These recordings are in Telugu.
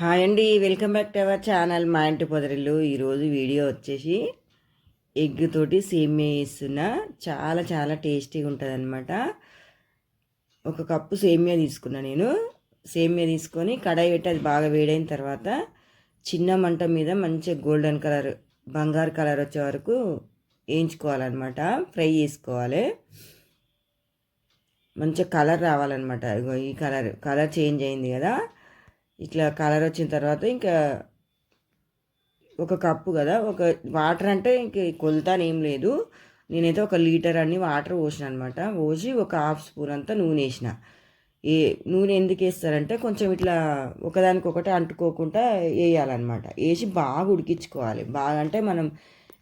హాయ్ అండి welcome back to our channel మా ఇంటి పొదరిల్లు. ఈరోజు వీడియో వచ్చేసి ఎగ్ తోటి సేమియా వేస్తున్న చాలా చాలా టేస్టీగా ఉంటుంది అనమాట ఒక కప్పు సేమియా తీసుకున్నా నేను. సేమియా తీసుకొని కడాయి పెట్టి అది బాగా వేడైన తర్వాత చిన్న మంట మీద మంచిగా గోల్డెన్ కలర్ బంగారు కలర్ వచ్చే వరకు వేయించుకోవాలన్నమాట. ఫ్రై చేసుకోవాలి. మంచిగా కలర్ రావాలన్నమాట. ఈ కలర్ కలర్ చేంజ్ అయింది కదా. ఇట్లా కలర్ వచ్చిన తర్వాత ఇంకా ఒక కప్పు కదా ఒక వాటర్ అంటే ఇంక కొలతాను ఏం లేదు. నేనైతే ఒక లీటర్ అన్ని వాటర్ పోసిన అనమాట పోసి ఒక హాఫ్ స్పూన్ అంతా నూనె వేసిన. ఏ నూనె ఎందుకు వేస్తారంటే కొంచెం ఇట్లా ఒకదానికొకటి అంటుకోకుండా వేయాలన్నమాట. వేసి బాగా ఉడికించుకోవాలి. బాగా అంటే మనం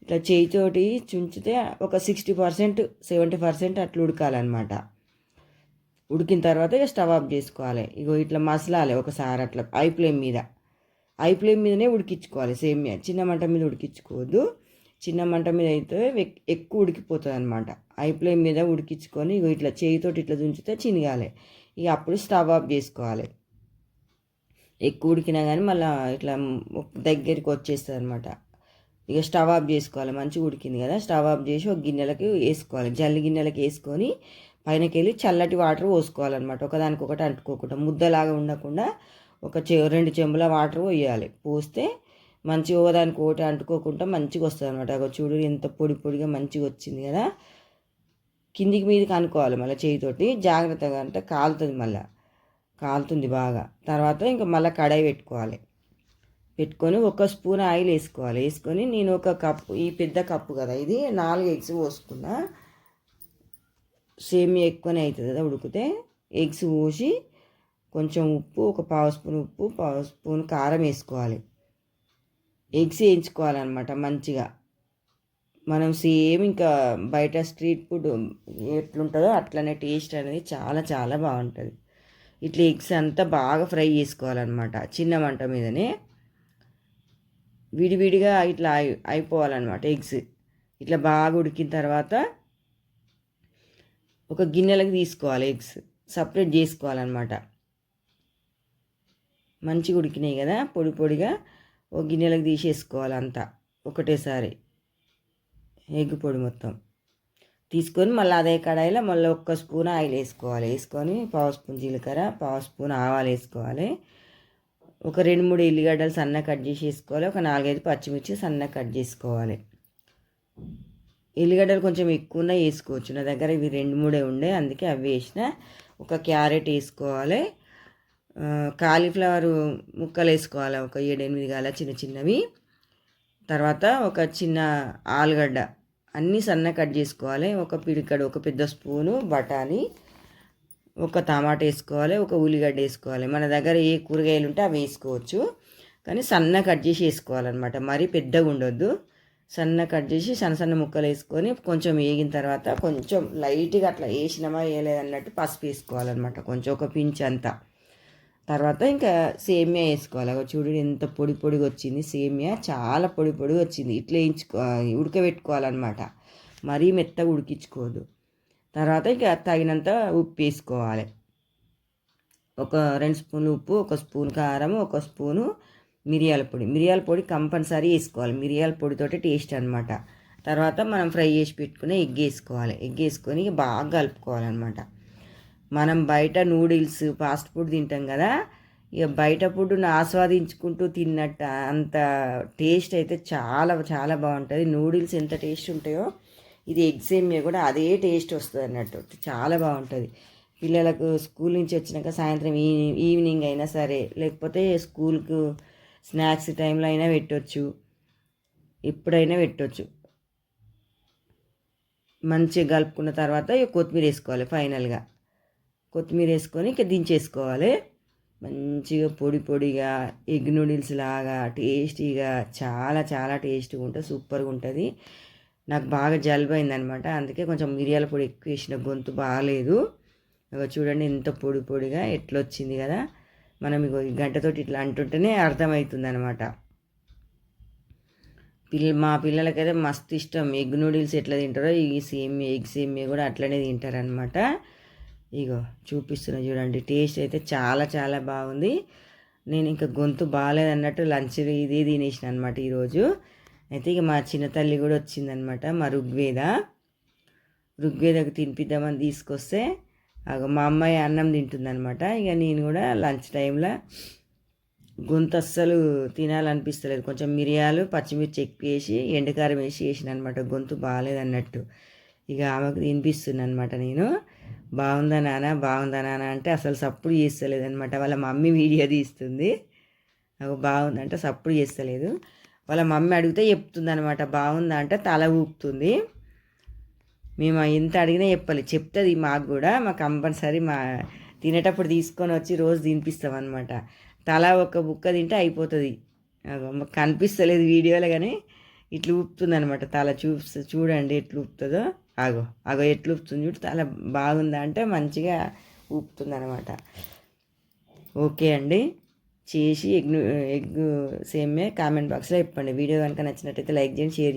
ఇట్లా చేయితోటి చుంచితే ఒక సిక్స్టీ పర్సెంట్ సెవెంటీ పర్సెంట్ అట్లా ఉడకాలన్నమాట. ఉడికిన తర్వాత ఇక స్టవ్ ఆఫ్ చేసుకోవాలి. ఇగో ఇట్లా మసలాలి ఒకసారి అట్లా ఐ ఫ్లేమ్ మీద. ఐ ఫ్లేమ్ మీదనే ఉడికించుకోవాలి. సేమియా చిన్న మంట మీద ఉడికించుకోవద్దు. చిన్న మంట మీద అయితే ఎక్కువ ఉడికిపోతుంది అనమాట ఐ ఫ్లేమ్ మీద ఉడికించుకొని ఇగో ఇట్లా చేయితోటి ఇట్లా దుంచితే చినగాలి. ఇక అప్పుడు స్టవ్ ఆఫ్ చేసుకోవాలి. ఎక్కువ ఉడికినా కానీ మళ్ళీ ఇట్లా దగ్గరికి వచ్చేస్తుంది అనమాట ఇక స్టవ్ ఆఫ్ చేసుకోవాలి. మంచిగా ఉడికింది కదా. స్టవ్ ఆఫ్ చేసి ఒక గిన్నెలకి వేసుకోవాలి. జల్లి గిన్నెలకి వేసుకొని పైనకి వెళ్ళి చల్లటి వాటర్ పోసుకోవాలన్నమాట. ఒకదానికొకటి అంటుకోకుండా ముద్దలాగా ఉండకుండా ఒక చె రెండు చెంబుల వాటర్ పోయాలి. పోస్తే మంచిగా ఒకదానికి ఒకటి అంటుకోకుండా మంచిగా వస్తుంది అనమాట చూడు ఎంత పొడి పొడిగా మంచిగా వచ్చింది కదా. కిందికి మీదకి అనుకోవాలి మళ్ళీ చేయితోటి. జాగ్రత్తగా అంటే కాలుతుంది మళ్ళీ. కాలుతుంది బాగా. తర్వాత ఇంకా మళ్ళీ కడాయి పెట్టుకోవాలి. పెట్టుకొని ఒక స్పూన్ ఆయిల్ వేసుకోవాలి. వేసుకొని నేను ఒక కప్పు ఈ పెద్ద కప్పు కదా ఇది నాలుగు ఎగ్స్ పోసుకున్నా. సేమియా ఎక్కువనే అవుతుంది కదా ఉడికితే. ఎగ్స్ పోసి కొంచెం ఉప్పు ఒక పావు స్పూన్ ఉప్పు పావు స్పూన్ కారం వేసుకోవాలి. ఎగ్స్ వేయించుకోవాలన్నమాట మంచిగా. మనం సేమ్ ఇంకా బయట స్ట్రీట్ ఫుడ్ ఎట్లుంటుందో అట్లనే టేస్ట్ అనేది చాలా చాలా బాగుంటుంది. ఇట్లా ఎగ్స్ అంతా బాగా ఫ్రై చేసుకోవాలన్నమాట చిన్న మంట మీదనే. విడివిడిగా ఇట్లా అయిపోవాలన్నమాట ఎగ్స్. ఇట్లా బాగా ఉడికిన తర్వాత ఒక గిన్నెలకు తీసుకోవాలి ఎగ్స్. సపరేట్ చేసుకోవాలన్నమాట. మంచిగా ఉడికినాయి కదా పొడి పొడిగా ఒక గిన్నెలకు తీసేసుకోవాలి అంతా ఒకటేసారి. ఎగ్ పొడి మొత్తం తీసుకొని మళ్ళీ అదే కడాయిలో మళ్ళీ ఒక్క స్పూన్ ఆయిల్ వేసుకోవాలి. వేసుకొని పావు స్పూన్ జీలకర్ర పావు స్పూన్ ఆవాలు వేసుకోవాలి. ఒక రెండు మూడు ఎల్లిగడ్డలు సన్న కట్ చేసి వేసుకోవాలి. ఒక నాలుగైదు పచ్చిమిర్చి సన్న కట్ చేసుకోవాలి. ఎల్లిగడ్డలు కొంచెం ఎక్కువనే వేసుకోవచ్చు. నా దగ్గర ఇవి రెండు మూడే ఉండే అందుకే అవి వేసిన. ఒక క్యారెట్ వేసుకోవాలి. కాలీఫ్లవర్ ముక్కలు వేసుకోవాలి. ఒక ఏడెనిమిది కాల చిన్న చిన్నవి. తర్వాత ఒక చిన్న ఆలుగడ్డ. అన్నీ సన్న కట్ చేసుకోవాలి. ఒక పిడికడు ఒక పెద్ద స్పూను బఠానీ ఒక టమాటా వేసుకోవాలి ఒక ఉల్లిగడ్డ వేసుకోవాలి. మన దగ్గర ఏ కూరగాయలు ఉంటే అవి వేసుకోవచ్చు. కానీ సన్న కట్ చేసి వేసుకోవాలన్నమాట. మరీ పెద్దగా ఉండొద్దు. సన్న కట్ చేసి సన్న సన్న ముక్కలు వేసుకొని కొంచెం వేగిన తర్వాత కొంచెం లైట్గా అట్లా వేసినామా వేయలేదన్నట్టు పసుపు వేసుకోవాలన్నమాట. కొంచెం ఒక పించ్ అంతా. తర్వాత ఇంకా సేమియా వేసుకోవాలి. చూడు ఎంత పొడి పొడిగా వచ్చింది సేమియా. చాలా పొడి పొడిగా వచ్చింది. ఇట్లా వేయించుకో ఉడకబెట్టుకోవాలన్నమాట. మరీ మెత్తగా ఉడికించుకోదు తర్వాత ఇంకా తగినంత ఉప్పు వేసుకోవాలి. ఒక రెండు స్పూన్లు ఉప్పు ఒక స్పూన్ కారం ఒక స్పూను మిరియాల పొడి. మిరియాల పొడి కంపల్సరీ వేసుకోవాలి. మిరియాల పొడితోటి టేస్ట్ అనమాట తర్వాత మనం ఫ్రై చేసి పెట్టుకుని ఎగ్ వేసుకోవాలి. ఎగ్ వేసుకొని బాగా కలుపుకోవాలన్నమాట. మనం బయట నూడిల్స్ ఫాస్ట్ ఫుడ్ తింటాం కదా ఇక బయట ఫుడ్ను ఆస్వాదించుకుంటూ తిన్నట్టు అంత టేస్ట్ అయితే చాలా చాలా బాగుంటుంది. నూడిల్స్ ఎంత టేస్ట్ ఉంటాయో ఇది ఎగ్జామియా కూడా అదే టేస్ట్ వస్తుంది అన్నట్టు. చాలా బాగుంటుంది. పిల్లలకు స్కూల్ నుంచి వచ్చినాక సాయంత్రం ఈవినింగ్ అయినా సరే లేకపోతే స్కూల్కు స్నాక్స్ టైంలో అయినా పెట్టవచ్చు ఎప్పుడైనా పెట్టవచ్చు మంచిగా కలుపుకున్న తర్వాత కొత్తిమీర వేసుకోవాలి ఫైనల్గా కొత్తిమీర వేసుకొని ఇక దించేసుకోవాలి. మంచిగా పొడి పొడిగా ఎగ్ నూడిల్స్ లాగా టేస్టీగా చాలా చాలా టేస్టీగా ఉంటుంది సూపర్గా ఉంటుంది. నాకు బాగా జలుబు అయిందనమాట అందుకే కొంచెం మిరియాల పొడి ఎక్కువ వేసిన గొంతు బాగాలేదు చూడండి ఎంత పొడి పొడిగా ఎట్లొచ్చింది కదా. మనం ఇగో ఈ గంటతోటి ఇట్లా అంటుంటేనే అర్థమవుతుంది అనమాట పిల్ల మా పిల్లలకైతే మస్తు ఇష్టం. ఎగ్ నూడిల్స్ ఎట్లా తింటారో ఈ సేమ్ ఎగ్ సేమ్ కూడా అట్లనే తింటారనమాట ఇగో చూపిస్తున్నా చూడండి టేస్ట్ అయితే చాలా చాలా బాగుంది. నేను ఇంకా గొంతు బాగాలేదన్నట్టు లంచ్ ఇదే తినేసిన అనమాట ఈరోజు. అయితే ఇక మా చిన్న తల్లి కూడా వచ్చిందనమాట మా ఋగ్వేద. ఋగ్వేదకు తినిపిద్దామని తీసుకొస్తే మా అమ్మాయి అన్నం తింటుందనమాట ఇక నేను కూడా లంచ్ టైంలో గొంతు అస్సలు తినాలనిపిస్తలేదు. కొంచెం మిరియాలు పచ్చిమిర్చి ఎక్కువ వేసి ఎండకారం వేసి వేసిన అనమాట గొంతు బాగాలేదన్నట్టు. ఇక ఆమెకు తినిపిస్తున్నా అనమాట నేను. బాగుందా నాన్న బాగుందా నాన్న అంటే అసలు సప్పుడు చేస్తలేదనమాట వాళ్ళ మమ్మీ వీడియో తీస్తుంది. నాకు బాగుందంటే సప్పుడు చేస్తలేదు. వాళ్ళ మమ్మీ అడిగితే చెప్తుంది అనమాట బాగుందా అంటే తల ఊపుతుంది. మేము ఎంత అడిగినా చెప్పాలి. చెప్తుంది మాకు కూడా. మా కంపల్సరీ మా తినేటప్పుడు తీసుకొని వచ్చి రోజు తినిపిస్తాం అనమాట తల ఒక బుక్క తింటే అయిపోతుంది. అగో మాకు కనిపిస్తలేదు వీడియోలో కానీ ఇట్లా ఊపుతుంది అనమాట తల చూ చూడండి ఎట్లా ఊపుతుందో. ఆగో ఆగో ఎట్లా ఊపుతుంది చూడు. తల బాగుందా అంటే మంచిగా ఊపుతుంది అనమాట ఓకే అండి. చేసి ఎగ్ ఎగ్ సేమే కామెంట్ బాక్స్లో చెప్పండి. వీడియో కనుక నచ్చినట్టయితే లైక్ చేయండి షేర్ చేయండి.